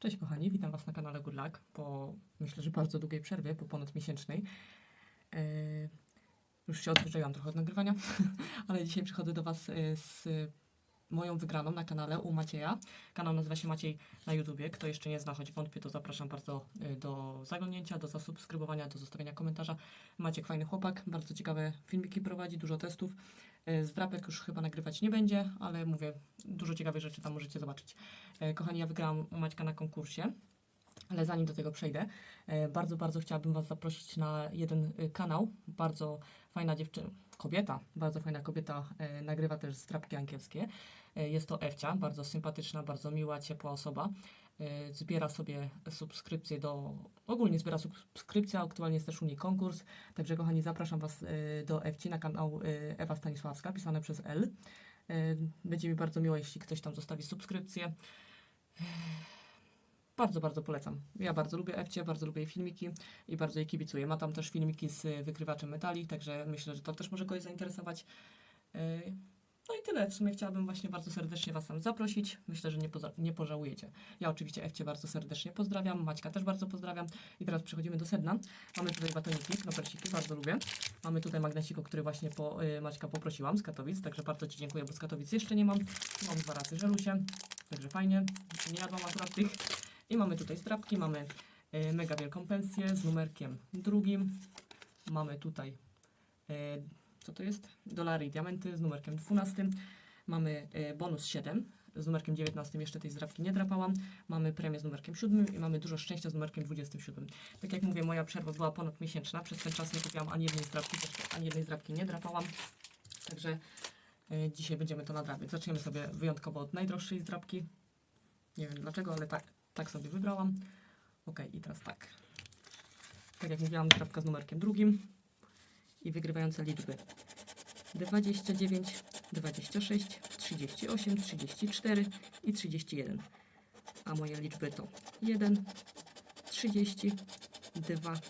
Cześć kochani, witam Was na kanale Good Luck po myślę, że bardzo długiej przerwie, po ponad miesięcznej. E, już się odzwyczaiłam trochę od nagrywania, ale dzisiaj przychodzę do Was e, z moją wygraną na kanale u Macieja. Kanał nazywa się Maciej na YouTubie. Kto jeszcze nie zna, choć wątpię, to zapraszam bardzo e, do zaglądnięcia, do zasubskrybowania, do zostawienia komentarza. Maciek fajny chłopak, bardzo ciekawe filmiki prowadzi, dużo testów. E, Z drapek już chyba nagrywać nie będzie, ale mówię, dużo ciekawych rzeczy tam możecie zobaczyć. E, Kochani, ja wygrałam Maćka na konkursie, ale zanim do tego przejdę, e, bardzo, bardzo chciałabym Was zaprosić na jeden kanał. Bardzo fajna dziewczyna, kobieta, bardzo fajna kobieta nagrywa też zdrapki angielskie. Jest to Ewcia, bardzo sympatyczna, bardzo miła, ciepła osoba. E, Zbiera sobie subskrypcje do. Ogólnie zbiera subskrypcje, aktualnie jest też u niej konkurs. Także, kochani, zapraszam Was e, do Ewci na kanał e, Ewa Stanisławska, pisane przez L. Będzie mi bardzo miło, jeśli ktoś tam zostawi subskrypcję. Bardzo, bardzo polecam. Ja bardzo lubię Ewcie, bardzo lubię jej filmiki i bardzo jej kibicuję. Ma tam też filmiki z wykrywaczem metali, także myślę, że to też może kogoś zainteresować. No i tyle. W sumie chciałabym właśnie bardzo serdecznie Was tam zaprosić. Myślę, że nie, nie pożałujecie. Ja oczywiście Ewcie bardzo serdecznie pozdrawiam, Maćka też bardzo pozdrawiam. I teraz przechodzimy do sedna. Mamy tutaj batoniki, knopersiki, bardzo lubię. Mamy tutaj magnesik, o który właśnie po, yy, Maćka poprosiłam z Katowic, także bardzo Ci dziękuję, bo z Katowic jeszcze nie mam. Mam dwa razy żelusie, także fajnie. Nie jadłam akurat tych. I mamy tutaj strapki, mamy e, mega wielką pensję z numerkiem drugim. Mamy tutaj, e, co to jest? Dolary i diamenty z numerkiem 12. Mamy e, bonus 7 z numerkiem 19, jeszcze tej zdrapki nie drapałam. Mamy premię z numerkiem 7 i mamy dużo szczęścia z numerkiem 27. Tak jak mówię, moja przerwa była ponad miesięczna. Przez ten czas nie kupiłam ani jednej zdrapki, też ani jednej zdrapki nie drapałam. Także e, dzisiaj będziemy to nadrabiać. Zaczniemy sobie wyjątkowo od najdroższej zdrapki. Nie wiem dlaczego, ale tak, tak sobie wybrałam. Ok, i teraz tak. Tak jak mówiłam, drapka z numerkiem drugim i wygrywające liczby 29, 26, 38, 34 i 31. A moje liczby to 1, 30, 2,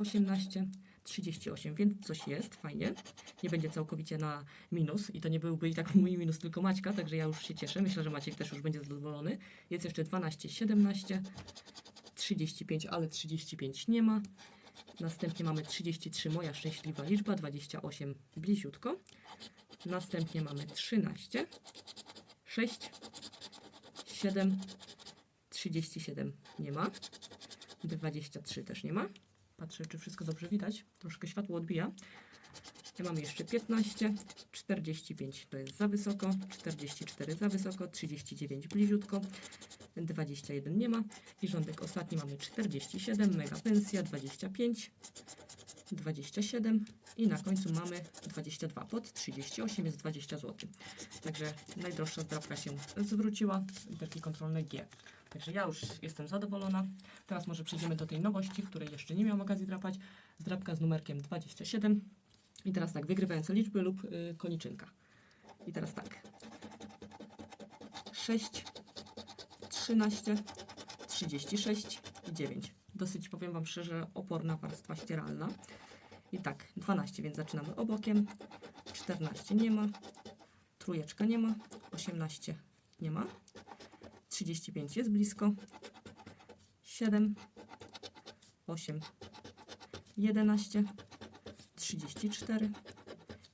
18, 38, więc coś jest, fajnie. Nie będzie całkowicie na minus i to nie byłby i tak mój minus, tylko Maćka, także ja już się cieszę. Myślę, że Maciek też już będzie zadowolony. Jest jeszcze 12, 17, 35, ale 35 nie ma. Następnie mamy 33, moja szczęśliwa liczba, 28 bliziutko. Następnie mamy 13, 6, 7, 37 nie ma. 23 też nie ma. Patrzę, czy wszystko dobrze widać. Troszkę światło odbija. I mamy jeszcze 15, 45 to jest za wysoko, 44 za wysoko, 39 bliziutko, 21 nie ma i rządek ostatni mamy 47, mega pensja 25, 27 i na końcu mamy 22 pod 38 jest 20 zł. Także najdroższa zdrapka się zwróciła, literki kontrolne G. Także ja już jestem zadowolona. Teraz może przejdziemy do tej nowości, której jeszcze nie miałam okazji drapać. Zdrapka z numerkiem 27. I teraz tak, wygrywające liczby lub y, koniczynka. I teraz tak. 6, 13, 36 i 9. Dosyć, powiem Wam szczerze, oporna warstwa ścieralna. I tak, 12, więc zaczynamy obokiem. 14 nie ma. Trójeczka nie ma. 18 nie ma. 35 jest blisko. 7, 8, 11, 34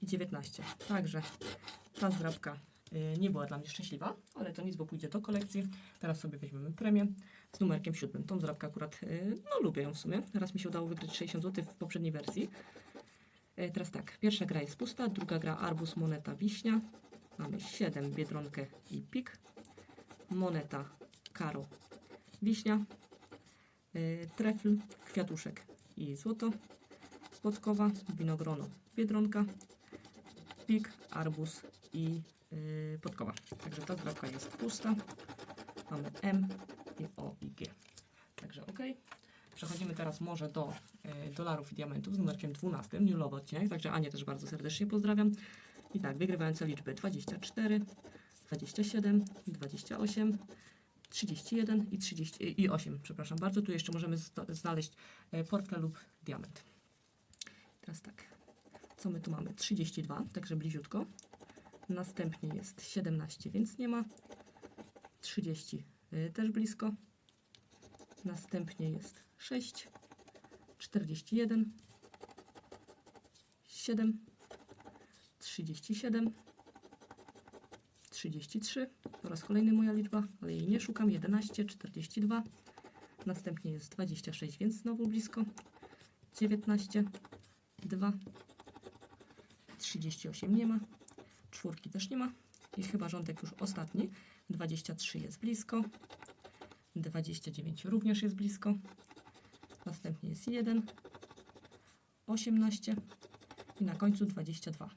i 19. Także ta zdrabka nie była dla mnie szczęśliwa, ale to nic, bo pójdzie do kolekcji. Teraz sobie weźmiemy premię z numerkiem 7. Tą zdrabkę akurat, y, no lubię ją w sumie. Raz mi się udało wygrać 60 zł w poprzedniej wersji. Y, Teraz tak, pierwsza gra jest pusta, druga gra arbus, moneta, wiśnia. Mamy 7, biedronkę i pik. Moneta, karo, wiśnia. Y, Trefl, kwiatuszek i złoto. Podkowa, winogrono, biedronka, pik, arbuz i podkowa. Także ta zdrabka jest pusta. Mamy M, i O i G. Także ok. Przechodzimy teraz może do y, dolarów i diamentów z numerkiem 12, newlowy odcinek, także Anię też bardzo serdecznie pozdrawiam. I tak, wygrywające liczby 24, 27, 28, 31 i 30 i 8, przepraszam bardzo. Tu jeszcze możemy znaleźć e, portfel lub diament. Teraz tak. Co my tu mamy? 32, także bliziutko. Następnie jest 17, więc nie ma. 30 y, też blisko. Następnie jest 6, 41, 7, 37, 33. Po raz kolejny moja liczba, ale jej nie szukam. 11, 42. Następnie jest 26, więc znowu blisko. 19, 2, 38 nie ma. Czwórki też nie ma. I chyba rządek już ostatni. 23 jest blisko. 29 również jest blisko. Następnie jest 1, 18 i na końcu 22.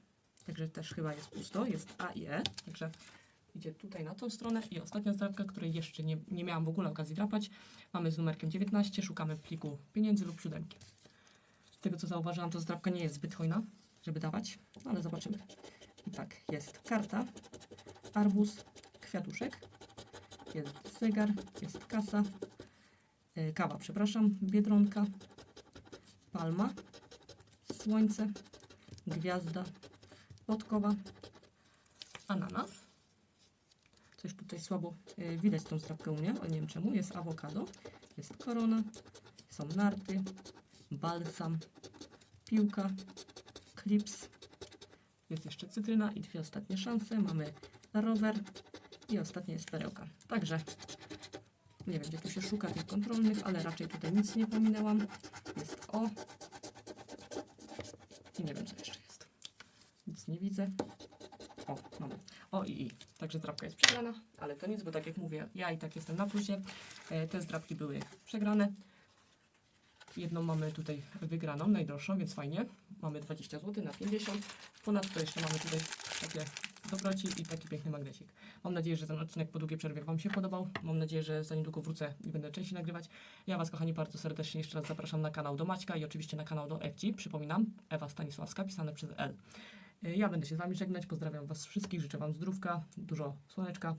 Także też chyba jest pusto, jest A i E. Także idzie tutaj na tą stronę. I ostatnia zdrapka, której jeszcze nie, nie miałam w ogóle okazji drapać. Mamy z numerkiem 19, szukamy w pliku pieniędzy lub siódemki. Z tego co zauważyłam, to zdrapka nie jest zbyt hojna, żeby dawać, ale zobaczymy. Tak, jest karta, arbuz, kwiatuszek, jest zegar, jest kasa, e, kawa, przepraszam, biedronka, palma, słońce, gwiazda, podkowa, ananas. Coś tutaj słabo e, widać tą zdrabkę u mnie, ale nie wiem czemu. Jest awokado, jest korona, są narty, balsam, piłka, klips, jest jeszcze cytryna i dwie ostatnie szanse. Mamy rower i ostatnia jest perełka. Także nie wiem, gdzie tu się szuka tych kontrolnych, ale raczej tutaj nic nie pominęłam. Jest O. I nie wiem, co jeszcze jest. Nic nie widzę. O, mamy. O i I. Także zdrabka jest przegrana, ale to nic, bo tak jak mówię, ja i tak jestem na plusie. E, Te zdrabki były przegrane. Jedną mamy tutaj wygraną, najdroższą, więc fajnie. Mamy 20 zł na 50. Ponadto jeszcze mamy tutaj takie dobroci i taki piękny magnesik. Mam nadzieję, że ten odcinek po długiej przerwie Wam się podobał. Mam nadzieję, że za niedługo wrócę i będę częściej nagrywać. Ja Was, kochani, bardzo serdecznie jeszcze raz zapraszam na kanał do Maćka i oczywiście na kanał do Ewci. Przypominam, Ewa Stanisławska, pisane przez L. Ja będę się z Wami żegnać. Pozdrawiam Was wszystkich, życzę Wam zdrówka, dużo słoneczka,